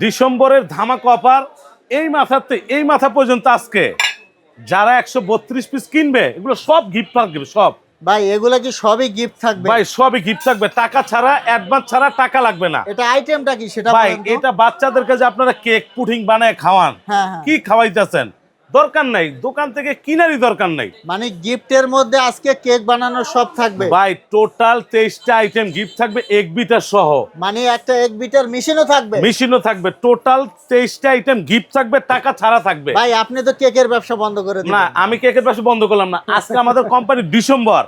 ডিসেম্বরের ধামাক অফার এই মাথাতে এই মাথা পর্যন্ত আজকে। যারা একশো বত্রিশ পিস কিনবে এগুলো সব গিফট থাকবে সব। ভাই এগুলো কি সবই গিফট থাকবে? ভাই সবই গিফট থাকবে। টাকা ছাড়া অ্যাডভান্স ছাড়া টাকা লাগবে না। এটা আইটেমটা কি সেটা ভাই এটা বাচ্চাদেরকে যে আপনারা কেক পুডিং বানায় খাওয়ান হ্যাঁ হ্যাঁ। কি খাওয়াইতেছেন? দরকার নাই। দোকান থেকে কিনারই দরকার নাই। মানে গিফটের মধ্যে আজকে কেক বানানোর সব থাকবে? ভাই টোটাল তেইশটা আইটেম গিফট থাকবে এক বিটার সহ। মানে একটা এক বিটার মেশিনও থাকবে? মেশিনও থাকবে। টোটাল তেইশটা আইটেম গিফট থাকবে টাকা ছাড়া থাকবে। ভাই আপনি তো কেকের ব্যবসা বন্ধ করে না আমি কেকের ব্যবসা বন্ধ করলাম না। আজকে আমাদের কোম্পানি ডিসেম্বর।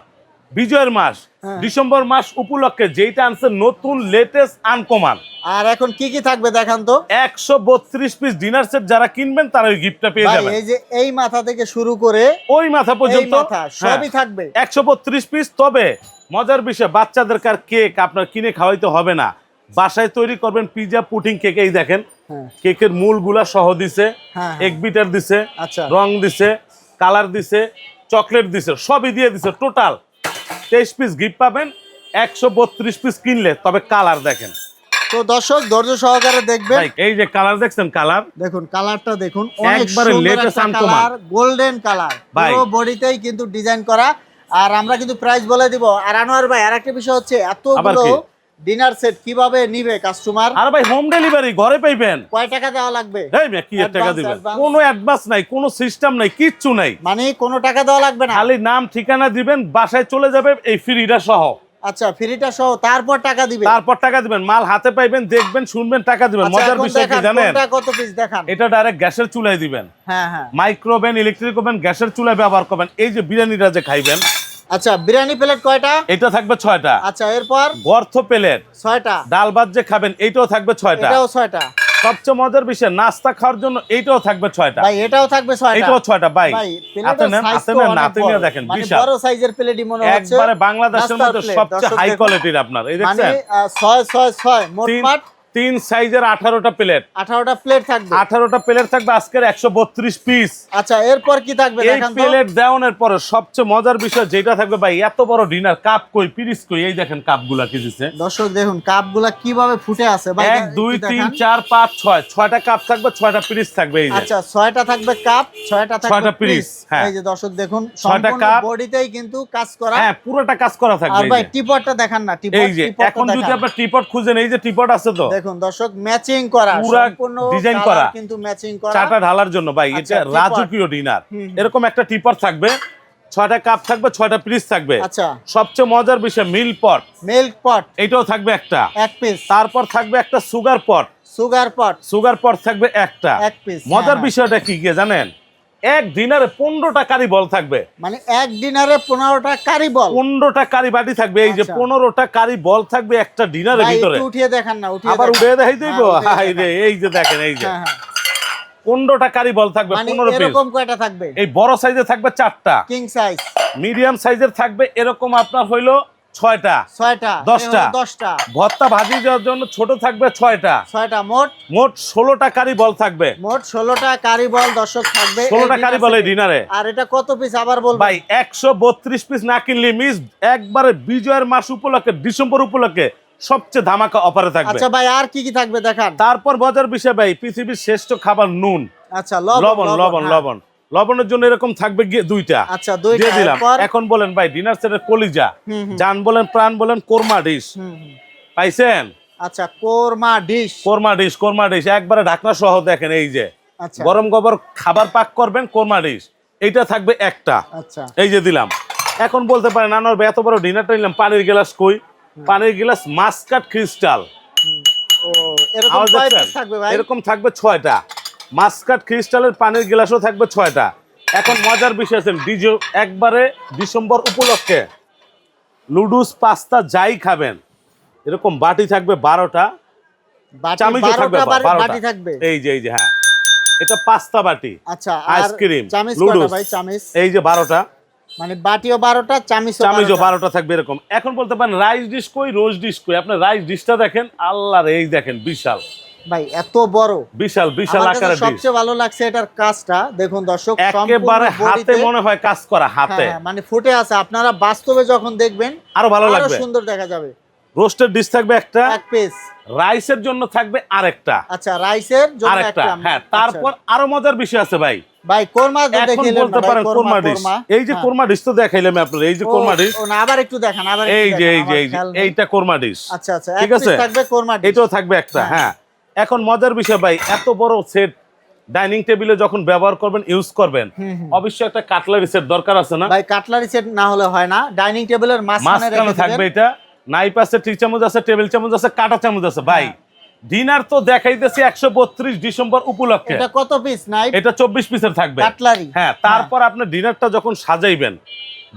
বিজয়ের মাস হ্যাঁ। ডিসেম্বর মাস উপলক্ষে যেইটা আনছে নতুন লেটেস্ট আনকমান আর এখন কি কি থাকবে দেখান তো। একশো বত্রিশ পিস ডিনার সেট যারা কিনবেন তারা ওই গিফটটা পেয়ে যাবেন। এই যে এই মাথা থেকে শুরু করে ওই মাথা পর্যন্ত সবই থাকবে। একশো বত্রিশ পিস তবে মজার বিষয় বাচ্চাদেরকে আর কেক আপনার কিনে খাওয়াইতে হবে না। বাসায় তৈরি করবেন পিজা পুটিং কেক এই দেখেন। হ্যাঁ। কেকের মূলগুলা সহ দিছে হ্যাঁ, এক বিটার দিছে আচ্ছা। রং দিছে কালার দিছে চকলেট দিছে সবই দিয়ে দিছে টোটাল তেইশ পিস গিফট পাবেন একশো বত্রিশ পিস কিনলে তবে কালার দেখেন। তো দর্শক ধৈর্য সহকারে দেখবেন। এই যে কালার দেখছেন কালার দেখুন কালারটা দেখুন একবারে লেটেস্ট কালার গোল্ডেন কালার। পুরো বডিতেই কিন্তু ডিজাইন করা। আর আমরা কিন্তু প্রাইস বলে দিব। আর আনোয়ার ভাই আরেকটা বিষয় হচ্ছে এতগুলো? ডিনার সেট কীভাবে নিবে কাস্টমার আর ভাই হোম ডেলিভারি ঘরে পাইবেন। কয় টাকা দেওয়া লাগবে? এই মেয়ে, কি টাকা দিবেন? কোনো অ্যাডভান্স নাই কোনো সিস্টেম নাই কিচ্ছু নাই। মানে কোনো টাকা দেওয়া লাগবে না? খালি নাম ঠিকানা দিবেন বাসায় চলে যাবে এই ফ্রিটা সহ। আচ্ছা ফ্রিটা সহ তারপর টাকা দিবে তারপর টাকা দিবেন মাল হাতে পাইবেন দেখবেন শুনবেন টাকা দিবেন। আচ্ছা, মজার বিষয় কি জানেন? কত পিস দেখান? এটা ডাইরেক্ট গ্যাসের চুলায় দিবেন। হ্যাঁ হ্যাঁ। মাইক্রোওভেন ইলেকট্রিক ওভেন গ্যাসের চুলায় ব্যবহার করবেন। এই যে বিরিয়ানিটা যে খাইবেন আচ্ছা বিরিয়ানি প্লেট কয়টা? এটা থাকবে ছয়টা। আচ্ছা এরপর? গর্থ প্লেট। ছয়টা। ডাল ভাত যে খাবেন এইটাও থাকবে ছয়টা। এটাও ছয়টা। সবচেয়ে মজার বিষয় নাস্তা খাওয়ার জন্য এইটাও থাকবে ছয়টা। ভাই এটাও থাকবে ছয়টা। এইটাও ছয়টা ভাই। হাতে নেন সাইজ হাতে নেন অনেক নিয়ে দেখেন মানে বিশাল। বড় সাইজের প্লেটই মনে হচ্ছে একবারে বাংলাদেশের মধ্যে সবচেয়ে হাই কোয়ালিটির আপনার এই দেখছেন? আহ, ছয় ছয় ছয় মোট তিন সাইজের আঠারোটা প্লেট। আঠারোটা প্লেট থাকবে। আঠারোটা প্লেট থাকবে আজকের একশো বত্রিশ পিস। আচ্ছা এরপর কি থাকবে এই প্লেট দেওয়ানোর পরে সবচেয়ে মজার বিষয় যেটা থাকবে ভাই এত বড় ডিনার কাপ কই পিরিস কই? এই দেখেন কাপগুলা কি দিছে। দর্শক দেখুন কাপগুলা কীভাবে ফুটে আছে। ভাই এক দুই তিন চার পাঁচ ছয়। ছয়টা কাপ থাকবে ছয়টা পিরিস থাকবে এই যে। আচ্ছা ছয়টা থাকবে কাপ ছয়টা থাকবে ছয়টা piece, হ্যাঁ। এই যে দর্শক দেখুন ছয়টা কাপ। বডিতেই কিন্তু কাজ করা। হ্যাঁ পুরোটা কাজ করা থাকবে আর ভাই টিপটটা দেখান না টিপট এই যে এখন যদি। আপনার টিপট খুঁজেন এই যে টিপট আছে তো। দেখুন দর্শক ম্যাচিং করা সম্পূর্ণ colour করা। কিন্তু ম্যাচিং করা। চাটা ঢালার জন্য ভাই আচ্ছা, এটা রাজকীয় ডিনার। এরকম একটা টিপার থাকবে ছয়টা কাপ থাকবে ছয়টা পিস থাকবে। আচ্ছা। সবচেয়ে মজার বিষয় মিল পট মিল্ক পট এটাও থাকবে একটা। এক পিস তারপর থাকবে একটা sugar pot sugar pot sugar pot থাকবে একটা। এক পিস মজার বিষয়টা কি কি জানেন? এক ডিনারে পনেরোটা কারি বল থাকবে। মানে এক ডিনারে পনেরোটা কারি বল। পনেরোটা কারি বাটি থাকবে। এই যে আচ্ছা। পনেরোটা কারি বল থাকবে একটা ডিনারের ভিতরে। উঠিয়ে দেখান না উঠিয়ে আবার দেখান। উঠে দেখাই দিব? হ্যাঁ, উঠিয়ে এই যে দেখেন এই যে। হ্যাঁ, হ্যাঁ। পনেরোটা কারি বল থাকবে মানে পনেরো পিস এরকম কয়টা থাকবে? এই বড় সাইজে থাকবে চারটা। কিং সাইজ মিডিয়াম সাইজের থাকবে এরকম আপনার হইল ছয়টা। ছয়টা। দশটা। দশটা। ভর্তা ভাজি দেওয়ার জন্য ছোট থাকবে ছয়টা। ছয়টা মোট? মোট ষোলোটা কারি বল থাকবে। মোট ষোলোটা কারি বল দর্শক থাকবে। ষোলোটা কারি বল এই ডিনারে। আর এটা কত পিস আবার বলব ভাই একশো বত্রিশ পিস না কিনলে মিস একবারে বিজয়ের মাস উপলক্ষে ডিসেম্বর উপলক্ষে সবচেয়ে ধামাকা অফারে থাকবে। আচ্ছা ভাই আর কি কি থাকবে দেখান? তারপর বাজার বিষয় ভাই পৃথিবীর শ্রেষ্ঠ খাবার নুন। আচ্ছা লবণ লবণ হ্যাঁ। লবণ। লবণের জন্য এরকম থাকবে গিয়ে দুইটা। আচ্ছা দুইটা দিয়ে দিলাম। এখন বলেন ভাই ডিনার সেটের কলিজা জান বলেন প্রাণ বলেন কোরমা ডিশ। পাইছেন? আচ্ছা korma dish korma dish korma dish একবারে ঢাকনা সহ দেখেন এই যে। আচ্ছা। গরম গবর খাবার পাক করবেন কোরমা ডিশ এইটা থাকবে একটা। আচ্ছা। এই যে দিলাম। এখন বলতে পারেন ভাই এত বড় ডিনারটা নিলাম পানির গ্লাস কই? পানির গ্লাস মাস্কাট ক্রিস্টাল এরকম থাকবে ছয়টা। মাস্কাট ক্রিস্টালের পানির গ্লাসও থাকবে ছয়টা। এখন মজার বিষয় আছে ডিজে একবারে ডিসেম্বর উপলক্ষে লুডুস পাস্তা যাই খাবেন এরকম বাটি থাকবে বারোটা বাটি চামিচও থাকবে বাটি- থাকবে? এই যে এই যে হ্যাঁ। এটা পাস্তা বাটি আচ্ছা আইসক্রিম, লুডুস। এই যে বারোটা। মানে বাটিও বারোটা চামিচও বারোটা। বারোটা থাকবে এরকম। এখন বলতে পারেন রাইস ডিশ কই? রোজ ডিশ কই? আপনার রাইস ডিশটা দেখেন আল্লাহর এই দেখেন বিশাল। ভাই এত বড়। বিশাল বিশাল আকারের সবচেয়ে ভালো লাগছে এটার কাজটা। দেখুন দর্শক একেবারে হাতে মনে হয় কাজ করা হ্যাঁ, হাতে। হ্যাঁ, মানে ফুটে আছে। আপনারা বাস্তবে যখন দেখবেন আরও ভালো আরও লাগবে। সুন্দর দেখা যাবে। রোস্টেড ডিশ থাকবে একটা এক পিস রাইসের জন্য থাকবে আরেকটা। আচ্ছা রাইসের জন্য একটা। হ্যাঁ আচ্ছা। তারপর আরও মজার বিষয় আছে ভাই। ভাই কোরমা এখন বলতে পারেন কোরমা ডিশ এই যে হ্যাঁ। কোরমা ডিশ তো দেখাইলাম আপনার এই যে কোরমা ডিশ ও না আবার একটু দেখান আবার এই যে এই যে। এইটা কোরমা ডিশ আচ্ছা আচ্ছা ঠিক আছে? থাকবে কোরমা ডিশ। এটাও থাকবে একটা হ্যাঁ। এখন মজার বিষয় ভাই এত বড় সেট ডাইনিং টেবিলে যখন ব্যবহার করবেন ইউজ করবেন। অবশ্যই একটা কাটলারি সেট দরকার আছে না ভাই কাটলারি সেট না হলে হয় না ডাইনিং টেবিলের মাঝখানে থাকবে এটা নাইপ আছে টি চামচ আছে টেবিল চামচ আছে কাটা চামচ আছে ভাই। ডিনার তো দেখাইতেছি একশো বত্রিশ ডিসেম্বর উপলক্ষে। এটা কত পিস নাই এটা চব্বিশ পিসের থাকবে। হ্যাঁ তারপর আপনি ডিনারটা যখন সাজাইবেন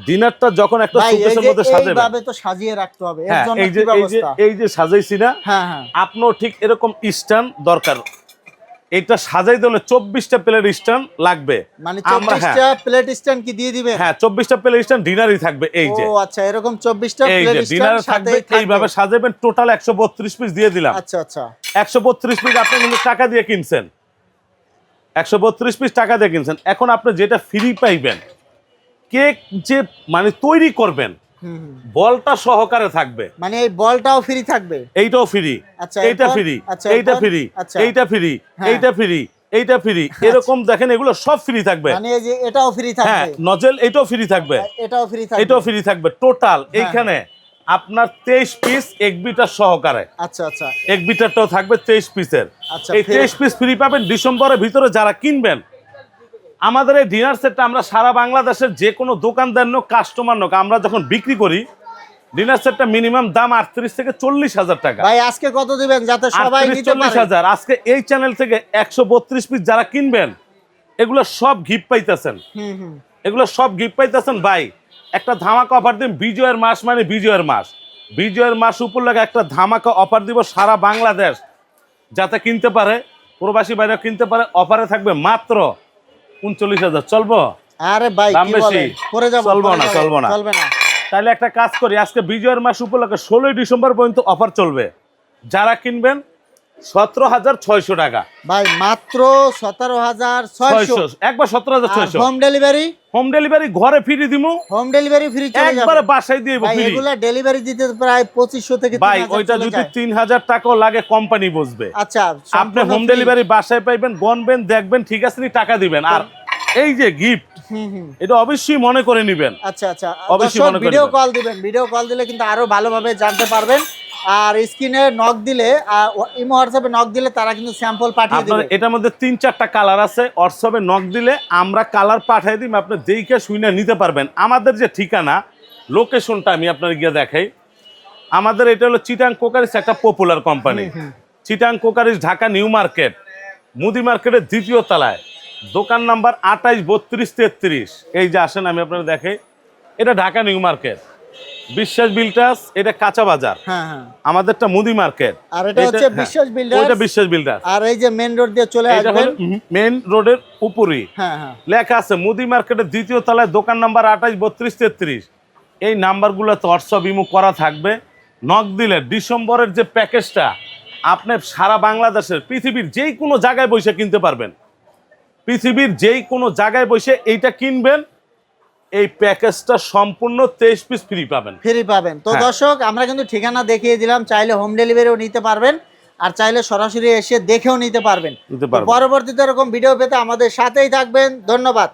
ডিনারটা যখন একটা এই মধ্যে সাজাবেন। এইভাবে তো সাজিয়ে রাখতে হবে এর হ্যাঁ জন্য এই যে এই যে এই যে সাজাইছি না হ্যাঁ হ্যাঁ। আপনার ঠিক এরকম স্ট্যান্ড দরকার। এটা সাজাই দিলে চব্বিশটা প্লেট স্ট্যান্ড লাগবে। মানে হ্যাঁ। চব্বিশটা প্লেট স্ট্যান্ড কি দিয়ে দিবেন? হ্যাঁ চব্বিশটা প্লেট স্ট্যান্ড ডিনারই থাকবে এই যে। আচ্ছা এরকম চব্বিশটা প্লেট যে থাকবে এইভাবে সাজাবেন টোটাল একশো বত্রিশ পিস দিয়ে দিলাম। আচ্ছা আচ্ছা। একশো বত্রিশ পিস আপনি কিন্তু টাকা দিয়ে কিনছেন। একশো বত্রিশ পিস টাকা দিয়ে কিনছেন। এখন আপনি যেটা ফ্রি পাইবেন কেক যে মানে তৈরি করবেন। বলটা সহকারে থাকবে। মানে এই বলটাও ফ্রি থাকবে? এইটাও ফ্রি আচ্ছা, এইটা? ফ্রি আচ্ছা, এইটা ফ্রি আচ্ছা। এইটা ফ্রি হ্যাঁ। এইটা ফ্রি এইটা ফ্রি এরকম দেখেন এগুলো সব ফ্রি থাকবে। মানে এই যে এটাও ফ্রি হ্যাঁ নজেল এটাও ফ্রি থাকবে। এটাও ফ্রি থাকবে। এটাও ফ্রি থাকবে। টোটাল হ্যাঁ। এইখানে আপনার তেইশ পিস এক বিটার সহকারে। আচ্ছা আচ্ছা। এক বিটারটাও থাকবে তেইশ পিসের আচ্ছা, এই তেইশ পিস ফ্রি পাবেন। ডিসেম্বরের ভিতরে যারা কিনবেন আমাদের এই ডিনার সেটটা আমরা সারা বাংলাদেশের যে কোনো দোকানদার নোক কাস্টমার নোক আমরা যখন বিক্রি করি ডিনার সেটটা মিনিমাম দাম আটত্রিশ থেকে চল্লিশ হাজার টাকা। ভাই আজকে কত দিবেন যাতে সবাই চল্লিশ হাজার। আজকে এই চ্যানেল থেকে একশো বত্রিশ পিস যারা কিনবেন এগুলো সব গিফট পাইতেছেন। এগুলো সব গিফট পাইতেছেন ভাই। একটা ধামাকা অফার দিন বিজয়ের মাস মানে বিজয়ের মাস। বিজয়ের মাস উপলক্ষে একটা ধামাকা অফার দিব সারা বাংলাদেশ যাতে কিনতে পারে প্রবাসী বাইরে কিনতে পারে অফারে থাকবে মাত্র উনচল্লিশ হাজার। চলবো? আরে ভাই দাম বেশি। পরে যাব চলবো না, চলবো না। চলবে না। তাহলে একটা কাজ করি আজকে বিজয়ের মাস উপলক্ষে ষোলোই ডিসেম্বর পর্যন্ত অফার চলবে। যারা কিনবেন সতেরো হাজার ছয়শো টাকা। ভাই মাত্র সতেরো হাজার ছয়শো। একবার সতেরো হাজার ছয়শো। হোম ডেলিভারি হোম ডেলিভারি ঘরে ফিরে দিমু। হোম ডেলিভারি ফ্রি একবারে বাসায় দিয়ে ভাই এগুলা ডেলিভারি দিতে প্রায় পঁচিশশো থেকে ভাই ওইটা যদি যায়। তিন হাজার টাকাও লাগে কোম্পানি বুঝবে আচ্ছা আপনি হোম ডেলিভারি বাসায় পাইবেন গনবেন দেখবেন ঠিক আছে নি টাকা দিবেন। আর এই যে গিফট এটা অবশ্যই মনে করে নিবেন। আচ্ছা আচ্ছা। অবশ্যই ভিডিও কল দিবেন। ভিডিও কল দিলে কিন্তু আরও ভালোভাবে জানতে পারবেন। আর স্ক্রিনে নক দিলে আর ইমো হোয়াটসঅ্যাপে নক দিলে তারা কিন্তু স্যাম্পল পাঠিয়ে দেবে। এটার মধ্যে তিন চারটা কালার আছে হোয়াটসঅ্যাপে নক দিলে আমরা কালার পাঠিয়ে দিই আপনি যেইকে শুনে নিতে পারবেন। আমাদের যে ঠিকানা লোকেশনটা আমি আপনার গিয়ে দেখাই। আমাদের এটা হলো চিটাং কোকারিস একটা popular company Chittagong crockeries Dhaka new market. মুদি মার্কেটের দ্বিতীয় তলায়। দোকান নাম্বার আঠাইশ বত্রিশ তেত্রিশ। এই যে আসেন আমি আপনার দেখাই। এটা ঢাকা নিউ মার্কেট। বিশ্বাস বিল্টাস এটা কাঁচা বাজার। হ্যাঁ হ্যাঁ। আমাদেরটা মুদি মার্কেট। আর এটা হচ্ছে হ্যাঁ, বিশ্বাস builders। ওইটা বিশ্বাস বিল্ডার আর এই যে মেন রোড দিয়ে চলে আসবেন। মেন রোডের উপরই। হ্যাঁ হ্যাঁ। লেখা আছে মুদি মার্কেটের দ্বিতীয় তলায় দোকান নাম্বার আঠাশ বত্রিশ তেত্রিশ। এই নাম্বারগুলো তো হোয়াটসঅ্যাপ ইমো করা থাকবে। নক দিলে ডিসেম্বরের যে প্যাকেজটা আপনি সারা বাংলাদেশের পৃথিবীর যেই কোনো জায়গায় বসে কিনতে পারবেন। পৃথিবীর যেই কোনো জায়গায় বসে এইটা কিনবেন এই প্যাকেজটা সম্পূর্ণ তেইশ পিস ফ্রি পাবেন। ফ্রি পাবেন। তো হ্যাঁ। দর্শক আমরা কিন্তু ঠিকানা দেখিয়ে দিলাম চাইলে হোম ডেলিভারিও নিতে পারবেন আর চাইলে সরাসরি এসে দেখেও নিতে পারবেন। পরবর্তীতে এরকম ভিডিও পেতে আমাদের সাথেই থাকবেন। ধন্যবাদ।